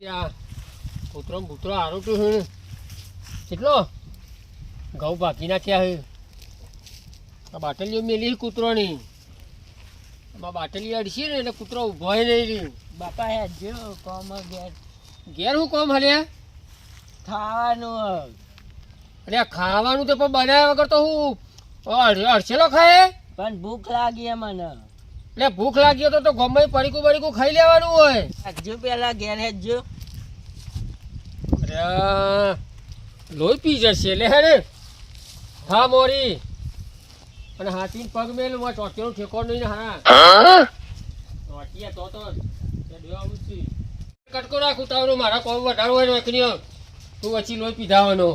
ત્યાં કૂતરો બૂતરો હારું છે કેટલો? ઘઉં બાકી નાખ્યા છે. આ બાટલીઓ મેલી છે કૂતરોની. આમાં બાટલી અડશી ને એટલે કૂતરો ઊભો નહીં રહ્યું. બાપા હે જો કોમ ઘેર. ઘેર હું કોમ હલે ખાવાનું અરે આ ખાવાનું તો પણ બનાવ્યા વગર તો હું અડ- અડસેલો ખાય પણ ભૂખ લાગી હે મને. એટલે ભૂખ લાગી તો તો ગમે એ પડીકું ખાઈ લેવાનું હોય. હજુ પેલા ઘેર હેજો અરે લોહી પી જશે લે હેડે. હા મોરી. અને હાથી પગ મેલમાં ચોટીનો ઠેકો નહીં હા. ચોટીએ તો તો કટકો રાખું તારું મારા કોમ વધારો હોય ને એકની તું વચ્ચે લોહી પીધાવાનો.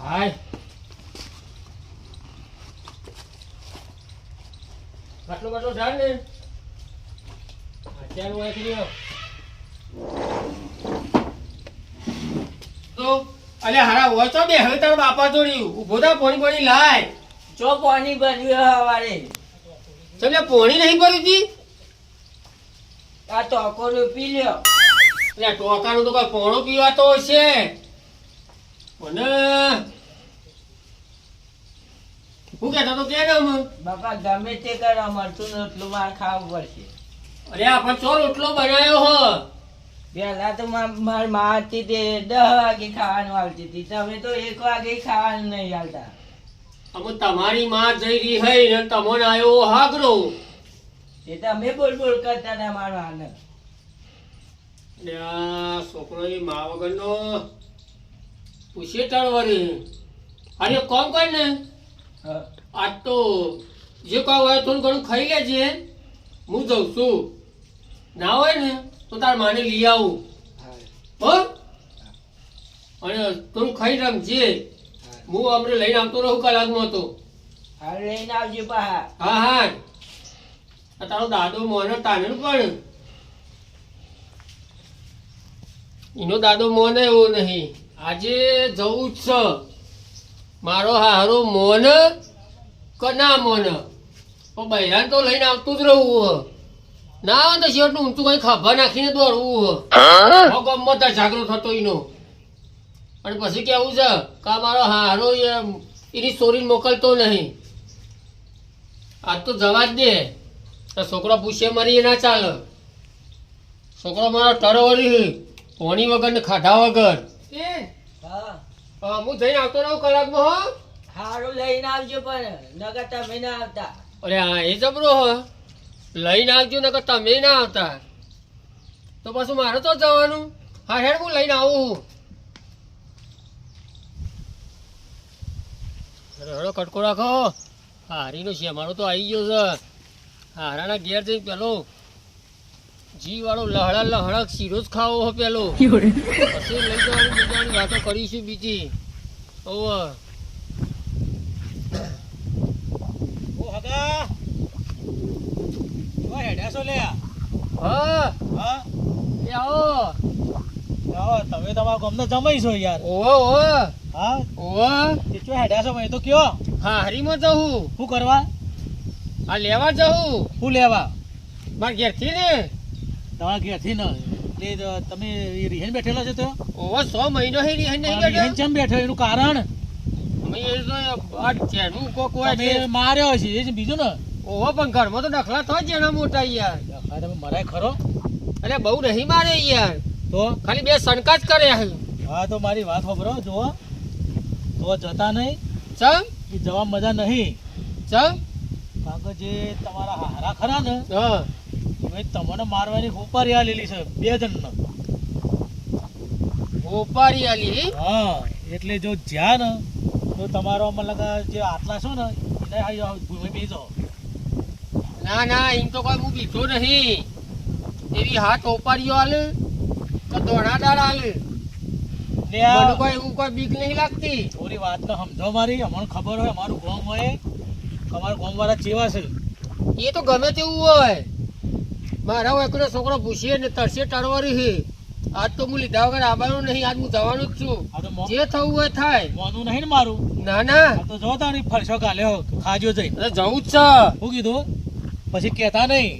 હાય. આટલો બધો ઢાળ ને? અત્યારનું હોય તો અલે હારા હોય તો બે હવે તારા બાપા જોડ્યું ઊભો થા પોણી પોણી લાય. જો પાણી ભર્યું હે હવારે. તમને પોણી નહીં ભરી તી? આ ટોકોનું પી લ્યો. એટલે ટોકાનું તો કોઈ પોણો પીવાતો હશે. મને હું કહેતો તો કે અમે બાપા ગમે તે કરો ને એટલું માર ખાવું પડશે. અરે આ પણ ચો રોટલો બનાવ્યો હો. પેલા તો માર મારતી તે દસ વાગે ખાવાનું આવતી હતી. તમે તો એક વાગે ખાવાનું નહીં આવતા અમે તમારી માં જઈ રહી હઈ ને તમને આવ્યો હાગરો. એ તમે બોલ બોલ કરતા હતા મારો આનંદ છોકરો એ મા વગરનો પૂછે તળવરી. અરે કોમ કર ને. આજ તો જે કહો હોય થોડું ઘણું ખાઈ લેજે. હું જઉં છું. ના હોય ને તો તાર માને લઈ આવું. હો? અને તું ખાઈ રમજે હું અમને લઈને આવતો રહું કલાકમાં તો. હાલ લઈને આવજે હા હા. આ તારો દાદો મોને તાને પણ. એનો દાદો મોને એવો નહીં. આજે જવું જ છે. મારો હારો મોન કે ના મોન? પણ બૈરાન તો લઈને આવતું જ રહું ના આવે તો શેઠનું ઊંચું કઈ ખભા નાખીને દોડવું હ. ગમત જાગૃત થતો એનો. અને પછી કેવું છે કે મારો હારો એ એની ચોરીને મોકલતો નહીં. આજ તો જવા જ દે. છોકરો પૂછે મરી ના ચાલે. છોકરો મારો ટરવરી પોણી વગર ને ખાધા વગર. હા જઈને આવતો રહું કલાકમાં હો. સારું લઈને આવજો પણ નગર તમે ના આવતા. અરે હા એ જબરો હો. લઈને આવજો ને તમે ના આવતા. તો પાછું મારે તો જવાનું. હા હેડ હું લઈને આવું હું. હળો કટકો રાખો હારીનો છે મારો તો આવી ગયો છે. હારાના ઘેર જઈને પેલો જી વાળો લહડા લહડા શીરો જ ખાવો હો પેલો. પછી લઈ જવાની બીજાની વાતો કરીશું બીજી. ઓવ. ઓ હગા. ઓ છો લે હા. હા? એ આવો. આવો તમે તમારા ગામના જમાઈ છો યાર. ઓવો ઓવો. હા? ઓવો. તે ચો હેડ્યા છો ભાઈ તો કયો. હા હરીમાં જવું શું કરવા? આ લેવા જવું શું લેવા? મારા ઘેરથી ને. તમારા ઘેરથી ન એટલે તમે રિહેન બેઠેલા છો તો? ઓવા સો મહિનો હે રી નહીં પણ રિહેન બેઠો ચમ બેઠો? એનું કારણ? માર્યો છે એ બીજું ને? ઓવો પણ ઘરમાં તો ડખલા થાય જેના મોટા યાર. હા, તમે મરાય ખરો? અરે બહુ નહીં મારે યાર. તો? ખાલી બે શંકા જ કરે હા. તો મારી વાત ખબરો જુઓ. તો જતા નહીં? ચમ? જવા મજા નહીં. ચમ? કારણ કે જે તમારા હારા ખરા ને હા. એ તમને મારવાની હોપારી આ લીલી છે બે જણનો. હોપારી આલી હા એટલે જો જ્યાં ને તો તમારો મતલબ જે આટલા છો ને આવી જાઓ, ભૂમિ બેસો ના ના એમ તો કોઈ હું બીજો નહીં. એવી હાથ ઓપારીઓ આલે તો દોડાદાર આલે. ને મને આ કોઈ એવું કોઈ બીક નહીં લાગતી. થોડી વાત તો સમજો મારી અમને ખબર હોય અમારું ગામ હોય અમારું અમારા ગામ વાળા ચેવા છે. એ તો ગમે તેવું હોય. મારા એકનો છોકરો પૂછીએ ને તરસે ટળવારી છે આજ તો હું લીધા વગર આવવાનું નહીં આજ હું જવાનું જ છું. જે થવું હોય થાય. મોનું નહીં ને મારું? ના ના. તો જો તારી ફરશો કાલે ખાજો જઈ. અરે જવું જ છે. હું કીધું પછી કહેતા નહીં.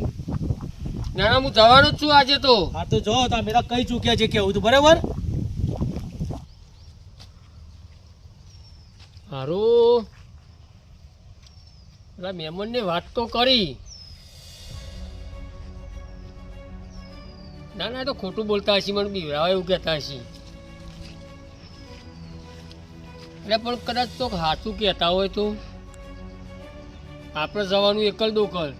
ના ના હું જવાનું જ છું આજે તો. હા તો જો તમે મેરા કઈ ચૂક્યા છે કેવું તું બરાબર? હારું. પેલા મહેમાનને વાત તો કરી. ના ના તો ખોટું બોલતા હશે, મને બીવરાવા એવું કહેતા હશે. એટલે પણ કદાચ તો સાચું કહેતા હોય તો. આપણે જવાનું એકલ દોકલ.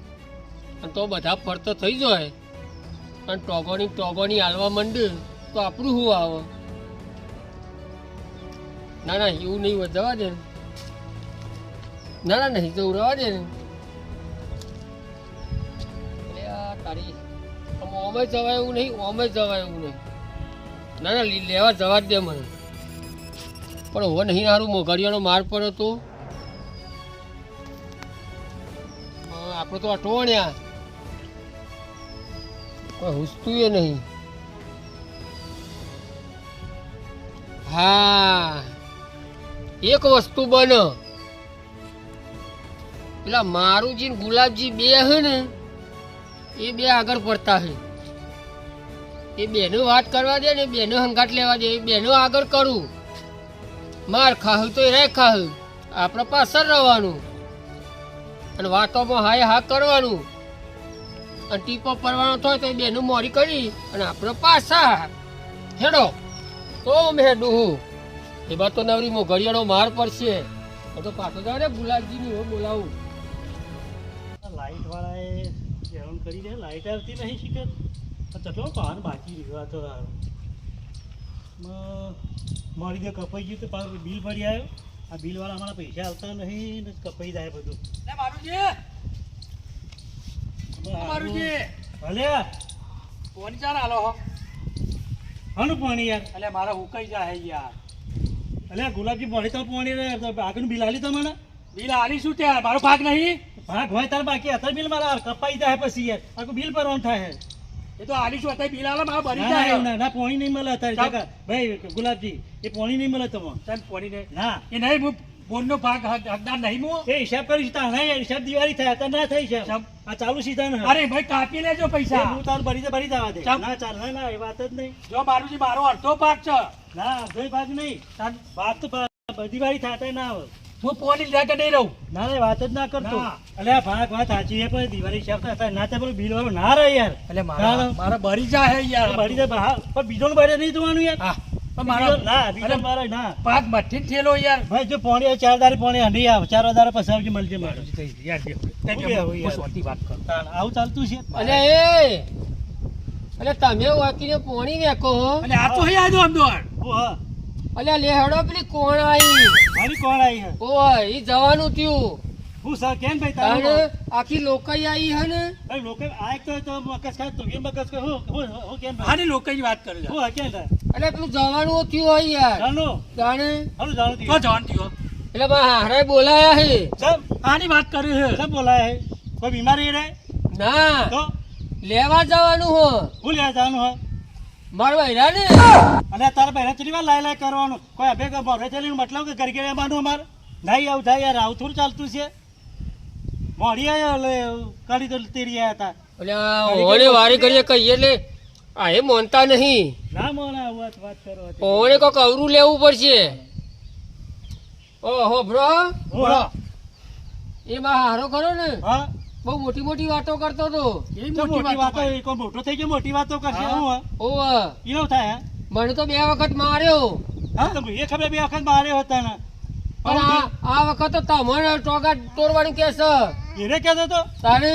અને તો બધા ફરતો થઈ જાય. અને ટોગોની ટોગોની હાલવા માંડે, તો આપણું શું આવે? ના ના, એવું નહીં વધવા દે. ને. ના, નહીં જવું રહેવા દે. ને ઓમે જવાય એવું નહીં ઓમે જવાય એવું નહીં. ના ના લેવા જવા જ દે મને. પણ હવે નહીં સારું મોઘાડીઓનો માર પડ્યો હતો હા, આપણે તો અટવાણ્યા કોઈ હુસતું એ નહીં. હા. એક વસ્તુ બન. પેલા મારુજી ને ગુલાબજી બે હે ને એ બે આગળ પડતા હે. એ બેનો વાત કરવા દે ને બેનો હંગાટ લેવા દે બેનો આગળ કરું. માર ખાહું તો રે ખાહું. આપણે પાછળ રહેવાનું. અને વાતોમાં હાય હા કરવાનું. અને ટીપો પડવાનો થાય તો બેનું મોડી કરી અને આપણે પાછા હેડો. તો મેડું હું. એ બાદ તો નવરી મો ઘડિયાળો માર પડશે. તો પાછો જાવ ને ગુલાબજીની હું બોલાવું. લાઈટ વાળાએ કરી દે, લાઈટ આવતી નહીં શીખર ચટલો પાન બાકી રહ્યો તો હારો. મ- મારી દે કપાઈ ગયું તો પાછું બિલ ભરી આવ્યો આ બિલ વાળા અમારા પૈસા આવતા નહીં ને કપાઈ જાય બધું ભલે કોની ચાર આલો હો હાનું પાણી યાર એટલે મારે હુકાઈ જાય યાર એટલે ગુલાબજી પાણી તો પાણી રે આગળનું બિલ હાલી તમને બિલ આલી શું ત્યાં મારો ભાગ નહીં ભાગ હોય તાર બાકી અત્યારે બિલ મારા કપાઈ જાય પછી યાર આખું બિલ ભરવાનું થાય એ તો અત્યારે ભરી ના, જાય. ના, ના પાણી નહીં મળે અત્યારે. ભાઈ ગુલાબજી એ પાણી નહીં મળે તમને. ચાલ પોણી ને ના. એ નહીં હું બોનનો ભાગ હકદાર નહીં હું. એ હિસાબ કરીશ તાર ના હિસાબ દિવાળી થાય અત્યારે ના થઈ છે આ ચાલુ સીધા અરે ભાઈ કાપી લેજો પૈસા. હું તારું ભરી દે ભરી જવા દે. ના ચાલ ના ના એ વાત જ નહીં. જો મારુજી મારો અડધો ભાગ છે. ના અડધોય ભાગ નહીં. વાત તો ભા- થાય ના આવે. હું પોણી લે કે નહીં રહું ના ના વાત જ ના કરતો. ના. અલે ભાગ વાત સાચી છે પણ દિવાળી શેફ થાય. ના તે પેલું બિલ વાળો ના રહે યાર. એટલે ના, મારા ના. મારા ભરી જાય યાર. બરી હા, પણ બીજો બરે નહીં જોવાનું યાર. હા મારો ના બીજો મારે ના. પાંચ મઠ્ઠી જ યાર. ભાઈ જો પોણી ચાર દાડે પોણી હંડી આવ. ચાર દાડે પછી આવજે મળજે મારે. યાર. આવું હું યાર. શાંતિ વાત કરું. આવું ચાલતું છે? અને એ! અલે તમે વાકીને પોણી વેકો હો. અને આ તો અહીં આવ્યો અમદોર ઓ હા અલે લેહડો પેલી કોણ આવી મારી કોણ આવી હે? ઓય ઈ જવાનું થયું. હું સર કેમ ભાઈ તારે આખી લોકાઈ આવી હે ને? ભાઈ લોકો આ તો તો મકસ ખાય તો કેમ મકસ? હું હું હું કેમ ભાઈ? આની લોકોની વાત કરે છે. હું હા કેમ થાય? એટલે પેલું જવાનું થયું હોય યાર. જાણો. તાણે? હાલું જાણું તો. તી જાણ થયું. એટલે બા હારે બોલાયા હે. સબ આની વાત કરી છે. સબ બોલાય હે? કોઈ બીમારી રે? ના. તો? લેવા જવાનું હો. હું લેવા જવાનું હા? મારો વૈરા ને? અને તારા પહેલા ચલી વાર લાય લાય કરવાનું? કોઈ અભે ભરે ચલી મતલબ કે ઘરે માનું અમાર? નહીં આવું થાય યાર આવું થોડું ચાલતું છે. મોડી એટલે કાઢી તો તેરી આયા હતા એટલે ઓણે વારી કરીએ કહીએ એટલે આ એ મોનતા નહીં. ના મોના વાત વાત કરો હતી. કોક અવરું લેવું પડશે. ઓહો બ્રો. હા એ માં હારો ખરો ને? હા. બહુ મોટી મોટી વાતો કરતો હતો. એ મોટી મોટી વાતો મોટો થઈ ગયો? મોટી વાતો કરશે હા. ઓવ ઈનો થાય મને તો બે વખત માર્યો. હા તો એ ખબર બે વખત માર્યો હતા ને પણ આ આ વખત તો તમને ટોગા તોડવાનું કે છે એને કહેતો તો તારે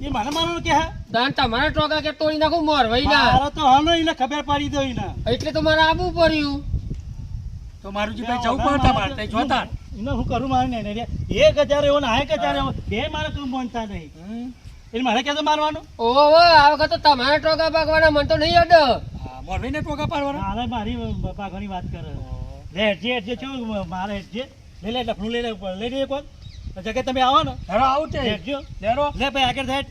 એ મને મારવાનું કે દાન તાન તમારા ટોગા કે તોડી નાખું મોરવાઈ ના મારો તો હાલો એને ખબર પડી દો એને એટલે તો મારે આવવું પડ્યું. તો મારું જે ભાઈ જવું પડતા મારતા જોતા એને હું કરું મારે ને રે. એક હજાર એવો ને એક હજાર એવો. બે મારે તું માનતા નહીં. એટલે મારે કહેતો મારવાનું? ઓહો આ વખત તો ટોકા ટોગા પાકવાના મન તો નહીં અડ હા મોરવીને ટોકા પાડવાના? અરે મારી પાકવાની વાત કરે. લે જે જે છો મારે જે લે લે ડફલું લઈ લે ઉપર લઈ લઈએ કોણ જગ્યાએ તમે આવો ને. હેરો આવું છે. હેઠજો હેરો લે ભાઈ આગળ થાય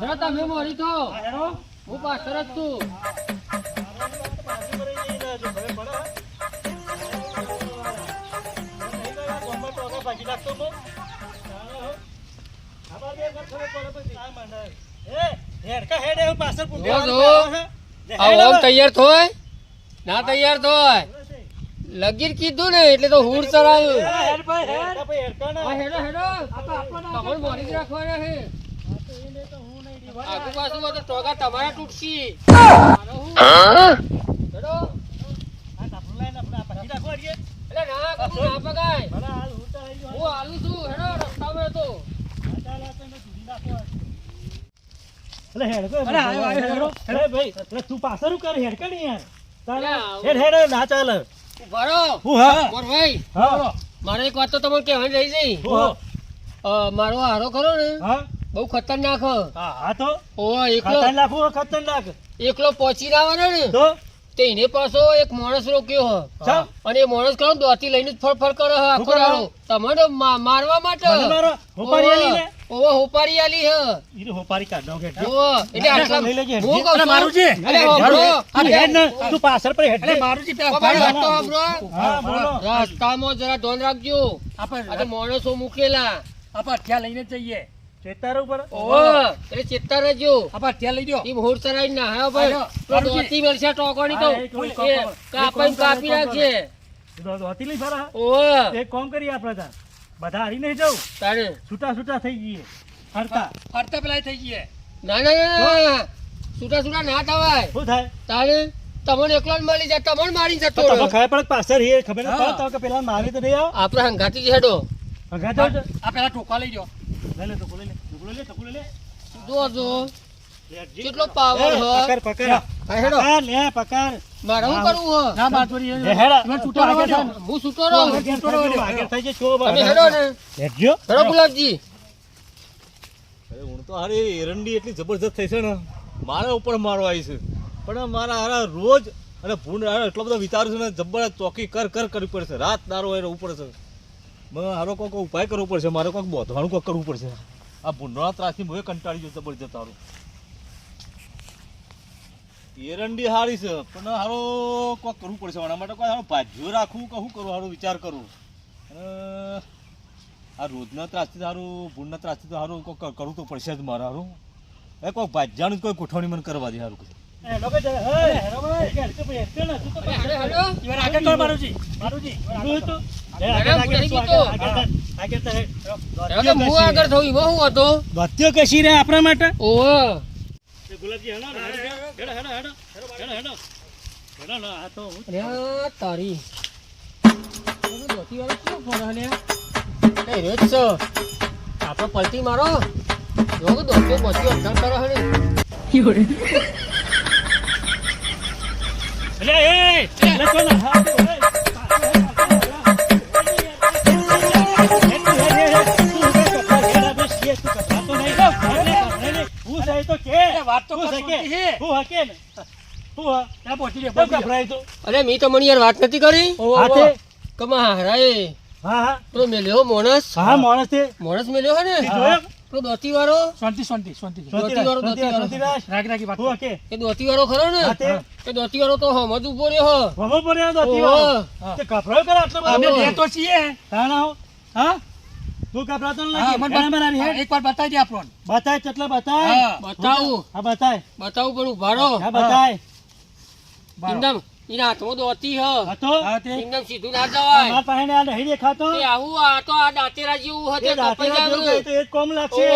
હેરો તમે મોરી તો હેરો. હું પાછળ જ છું. તૈયાર થોય? ના તૈયાર થોય? લગીર કીધું ને એટલે તો હુડ છે આગુ પાછું તો ટોગા તમારા તૂટશી. એટલે ના ના પગાય. હું તો આવી ગયો. હું આલું છું હેડો રસ્તામાં તો આ ચાલ આ તો એને ધૂળી નાખો. હેડ અરે ભાઈ તું પાછળ કરે? યાર. હેડ હેડ ના ચાલે. હું હા? મોર ભાઈ હા. મારે એક વાત તો તમને કહેવાની રહી જઈ હું હા? અ, મારો હારો ખરો ને હા? બહુ ખતરનાક હા. હા તો? ઓહો એકલો ખતરનાક હું ખતરનાક? એકલો પહોંચી આવવાનો ને તો? તે એને પાછો એક માણસ રોક્યો હ. અને એ માણસ કરો દોતી લઈને ફરફર કરે આખો દાડો. તમને મારવા માટે મારો? ઓહો હોપારી આલી હ. ઈ હોપારી કાઢ કે ઓહો એટલે આટલા લઈ લેજે, હું કહું મારું છે. અરે મારું આ હેડ ને તું પાછળ પર હેડ. અરે મારુજી પેલા ભાઈ, સાંભળો. હા બોલો. રસ્તામાં જરા ધ્યાન રાખજો. આપણે આ તો માણસો મૂકેલા. આપણે ત્યાં લઈને જઈએ. ચેતાર ઉપર? ઓવો એટલે ચેતતા રહેજો. આપા ત્યાં લઈ દો ઈ હોડ ચરાઈ ના હા ભાઈ. પેલો દોતી મેલશે ટોકોની તો કરે, કાપી રાખજે. દોતી લઈ ફરા. ઓવો. એક કામ કરી આપણે તાર બધા હારી નહીં જવું તારે? છૂટા છૂટા થઈ જઈએ હરતા ફરતા પેલા થઈ જઈએ ના ના ના છૂટા છૂટા ના થવાય. શું થાય? તારે? તમને એકલો મળી જાય. તમને મારી જતો તો તમે પાછળ હિયે, ખબર ન પડે કે પેલા મારી તો નહીં આવો. આપણે હંગાતી જ હેડો હંગાતો આ પેલા ટોકા લઈ જાઓ. લઈ લે ટોકલો લઈ લે. ટોકલો લઈ લે ટોકલો લઈ લે. જો જો લેટજી. કેટલો પાવર એ, પકડ પકડ. હા, હેડો. હા લે પકડ. મારે હું કરું હો? ના બાજુરી હેડા. તમે છૂટો આગળ રહો હું છૂટો રહો? છૂટો રહો. આગળ થઈ જે છો તમે હેડો ને. લેટજો. હેડો ગુલાબજી. અરે હું તો હારી એરંડી એટલી જબરજસ્ત થઈ છે ને. મારા ઉપર મારો આવી છે. પણ મારા હારા રોજ અને ભૂંડ એટલો બધો વિચારું છે ને જબરજસ્ત ચોકી કર કર કરવી પડશે. રાત દારો એને ઉપર છે મને હારો કોઈક ઉપાય કરવો પડશે મારે કોઈક બોધવાનું કોઈક કરવું પડશે. આ ભૂંડના ત્રાસથી હું કંટાળી ગયો જબરજસ્ત હારું એરંડી હારી છે પણ હારો કોઈ કરવું પડશે એના માટે કોઈ હારો ભાજ્યો રાખવું કે શું કરવું હારો વિચાર કરું આ રોજના ત્રાસથી સારું ભૂંડના ત્રાસથી તો સારું કોઈ કરવું તો પડશે જ મારે સારું એ કોઈ ભાજ્યાનું જ કોઈ ગોઠવણી મને કરવા દે સારું એ, લોકો છે, હે, હેડો ભાઈ. હેડજો ભાઈ, હેડજો ને, શું તો હેડો હેડો ઈવન આગળ કરો મારુજી મારુજી, જોયું તો? લે, હેડો, આગળ, આગળ, ભૂલી શું ગયો. આગળ, આગળ, આગળ તો હેડ. હેડો હું આગળ થયું એમાં શું હતો દોત્યો રે આપણા માટે ઓહો ગુલાબજી હેડો હેડો, હેડો, હેડો, હેડો, હેડો, આ તો તારી પલટી મારો જો કે બચ્યો અધર કરો હે ને એ, વાત તો. હું હકે ને? તું. યાર નથી કરી? કમા હારાએ. હા હા. મેલ્યો મોણસ? હા માણસ છે. મોણસ મેલ્યો હે ને? તો દોતી વાળો શાંતિ શાંતિ શાંતિ. શાંતિરાજ, વાળો, દોતી શાંતિરાજ. રાખી રાખી વાત હું હકે? એ દોતી વાળો ખરો ને? એ દોતી વાળો તો હમજ ઊભો રહ્યો હ. ભમો પડ્યો તો ઓહો. તે ગભરાયો કરે આટલો બધો? અમે બે છીએ. તાણા હો. હા તું ગભરાતો ન મને બરાબર હારી એકવાર બતાવી દે આપણને. બતાય ચટલા બતાય. બતાવું. હા બતાય. બતાવું પણ ઉભારો હા બતાય. બરાબર. એકદમ એના દોતી હ. હતો? હા સીધું ના જવાય. મારા પાસે આ નહીં દેખાતો? તે આવું આ તો આ દાંતેરા જેવું હતું કપાઈ જાય તો એ કોમ લાગશે.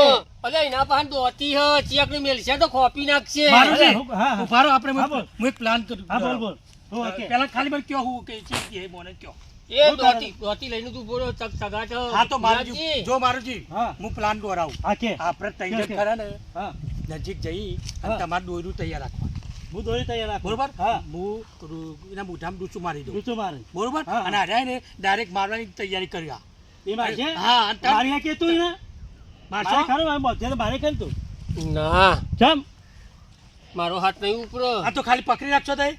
અલે એના પાસે દોતી હ. ચિયાક ને મેલશે તો ખોપી નાખશે. મારું અરે, હું- હા, હા. ઊભા રહો, આપણે હું એક પ્લાન કરું. હા બોલ બોલ. હું પેલા ખાલી મને કયો હું કે છે કે મને કયો. એ દોતી દોતી લઈને તું બોલો ચક સગા છો. હા તો મારુજી જો મારુજી હા. હું પ્લાન દોરાવું. હા કે. આપણે તૈયાર ખરા ને? હા. નજીક જઈ. અને તમારું દોયરું તૈયાર રાખવાનું. હું દોરી તૈયાર રાખું. બરોબર? હા. હું કરું- એના મોઢામાં ડૂચું મારી દઉં. ડૂચું મારે. બરોબર? અને ને ડાયરેક્ટ મારવાની તૈયારી કર્યા એ મારશે હા અને મારી કે તું એને? મારશો મારે ખરું મારે બધે મારે કેમ તું ના. જમ. મારો હાથ નહીં ઉપરો આ તો ખાલી પકડી રાખશો તઈ?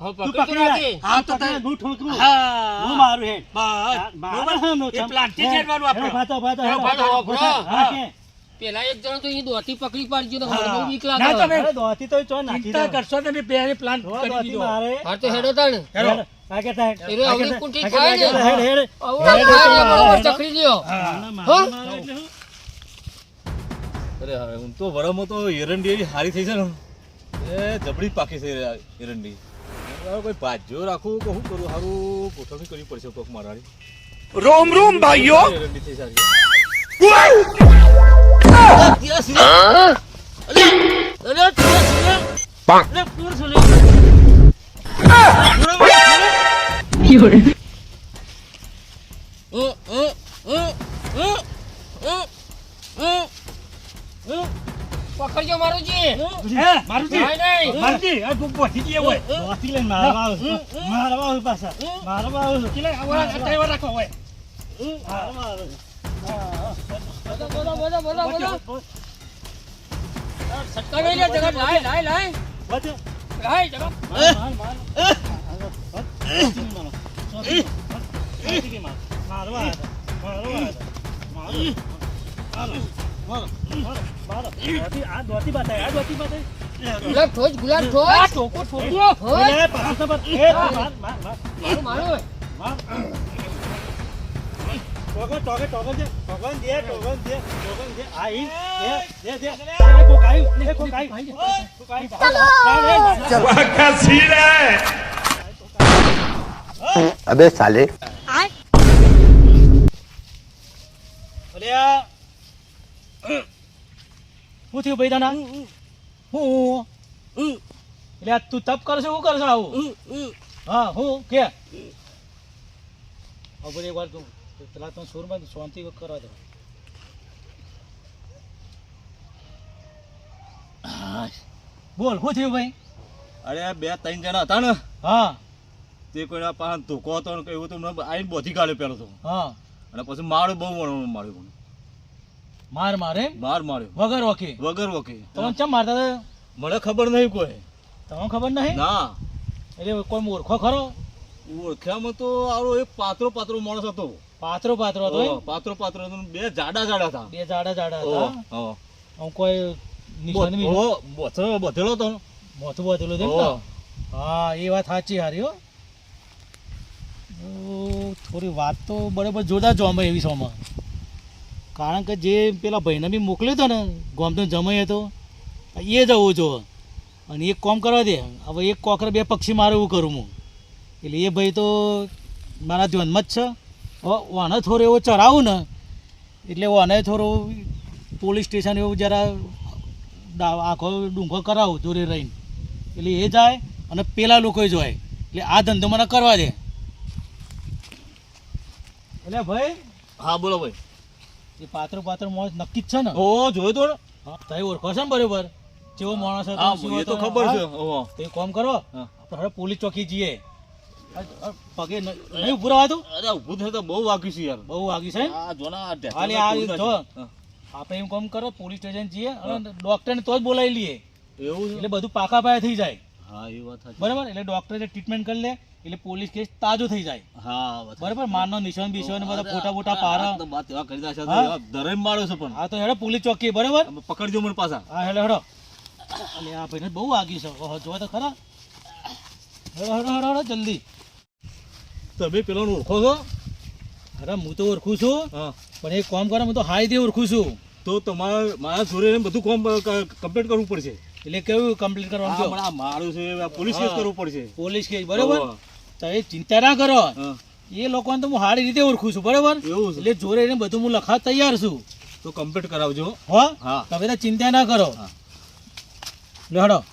તું પકડી હા, તો પકડી હું ઠોકરું હા. હું મારું હેડ. બસ બરોબર? હા, નો એ ચમ. પ્લાનથી જ હેડ. હેડવાનું હેડ, આપણે. ભાતો, ભાતો, હેડો, હેડો. ભાતો, ભાતો, ભાતો. હા, કે. પેલા એક જણો તો અહીં દોતી પકડી પાડજો તો બહુ બીક ના, તમે- દોતી તો ચો નાખી ચિંતા કરશો તમે બે પ્લાન કરી દીધો. હા તો હેડો તાણ. હેડો. હેડ, આગળ થાય, હેડ. એટલે આગળ અવળી થાય, કુંઠી આગળ થાય ને. હેડ, હેડ. આવું આ થાય ને બરોબર ચકરી દ્યો. હા. ના, હા? મારે મારે એટલે હું. અરે અરે હું તો વરમમાં તો એરંડી એવી સારી થઈ છે ને. એ જબડી પાકી થઈ રહ્યા એરંડી હવે કોઈ ભાજ્યો રાખું કે શું કરું સારું ગોઠવણી કરવી પડશે કોક મારાની રોમ રોમ ભાઈઓ એરંડી થઈ સારી અરે, ત્યાં સિલે. પકડજો મારુજી હે મારુજી નહીં, નહીં. મારુજી આ તું પહોંચી ગયો હોય વાંચી લઈને મારા આવું મારા આવું પાછા મારા આવું કે લે આવા આ તહેવાર રાખો હોય મારવા આવું બોલો બોલો બોલો બોલો સટકા નહીં લે જગત લાય લાય લાય વચ્ચે લાય જગત માર માર માર મારો. લઈને મારવા મારવા ગુલાબ ઠોજ ગુલાબ ઠોકો ઠોજ એ પાસ પર શું થયું ભાઈ તાના? હું એટલે તું તપ કરશે શું કરશે આવું? હા હું કે? હવે એક વાર તું પેલા તો સુરમાં શાંતિ કરવા દો. બોલ શું થયું ભાઈ? અરે બે ત્રણ જણા હતા ને હા. તે કોઈના પાસે ધોકો હતો ને એવું તો મને આવીને બોધી કાઢ્યો પેલો તો. હા. અને પછી મારું બહુ મારવાનું માર્યું મને. માર મારે માર માર્યો. વગર ઓકે વગર વકે તમે ચમ મારતા હતા? મને ખબર નહીં કોઈ. તમને ખબર નહીં? ના. એટલે કોઈ ઓળખો ખરો? ઓળખ્યામાં તો આરો એક પાત્રો પાત્રો માણસ હતો. પાત્રો પાત્રો હતો પાત્રો પાત્રો બે જાડા જાડા હતા. બે જાડા જાડા હતા? હું કોઈ નિશાન મોથો બધેલો હતો મોથો બધેલો? ઓહ. હા એ વાત સાચી હારી હો. થોડી વાત તો બરાબર જોરદાર મળે એવી સોમાં કારણ કે જે પેલા ભાઈને બી મોકલ્યો હતો ને ગોમતો જમાઈ હતો એ જવું જોવો અને એક કોમ કરવા દે હવે એક કોકર બે પક્ષી મારે એવું કરું હું. એટલે એ ભાઈ તો મારા ધ્યાનમાં જ છે. હવે ઓને થોડો એવો ચડાવું ને એટલે ઓને થોડો પોલીસ સ્ટેશન એવું જરા આખો ડુંગો કરાવું જોડે રહીને. એટલે એ જાય અને પેલા લોકો જોય. એટલે આ ધંધો મને કરવા દે. એટલે ભાઈ? હા બોલો ભાઈ. એ પાત્ર પાત્ર માણસ નક્કી જ છે ને? ઓ જોયો તો તઈ ઓળખો છે ને બરોબર? કેવો માણસ હતો એ તો ખબર છે. ઓ. તો એક કરો. આપણે પોલીસ ચોકી જઈએ. પગે નહીં ઉભું રહેવાતું અરે ઉભું થયું તો બહુ વાગ્યું છે યાર. બહુ વાગ્યું છે આ જો ને આ હાલે આ જો. આપણે એમ કોમ કરો પોલીસ સ્ટેશન જઈએ અને ડોક્ટરને તો જ બોલાવી લઈએ. એવું એટલે બધું પાકા પાયા થઈ જાય. હા એ વાત બરાબર? એટલે ડોક્ટરે ટ્રીટમેન્ટ કરી લે એટલે પોલીસ કેસ તાજો થઈ જાય. હા બરાબર? મારનો નિશાન બિશાન બધા ફોટા ફોટા પારા. તો વાત એવા કરી દાશે? છે, એવા છે પણ. હા તો હેડો પોલીસ ચોકી બરાબર? પકડજો મને પાછા. હા હેડો હેડો. એટલે આ ભાઈને બહુ આગી છે. ઓહો જો તો ખરા. હેડો હેડો હેડો હેડો જલ્દી. તમે પેલો ઓળખો છો? અરે હું તો ઓળખું છું. હા. પણ એક કામ કરો હું તો હાઈ દે ઓળખું છું. તો તમારે મારા જોડે બધું કોમ કમ્પ્લીટ કરવું પડશે. એટલે કેવું કમ્પ્લીટ કરવાનું છે મારું છે પોલીસ કેસ કરવું પડશે. પોલીસ કેસ બરાબર? ઓહો. તો એ ચિંતા ના કરો. એ લોકોને તો હું સારી રીતે ઓળખું છું બરાબર? એવું એટલે જોડે એને બધું હું લખા તૈયાર છું. તો કમ્પ્લીટ કરાવજો. હો? હા. તમે તો ચિંતા ના કરો. હડો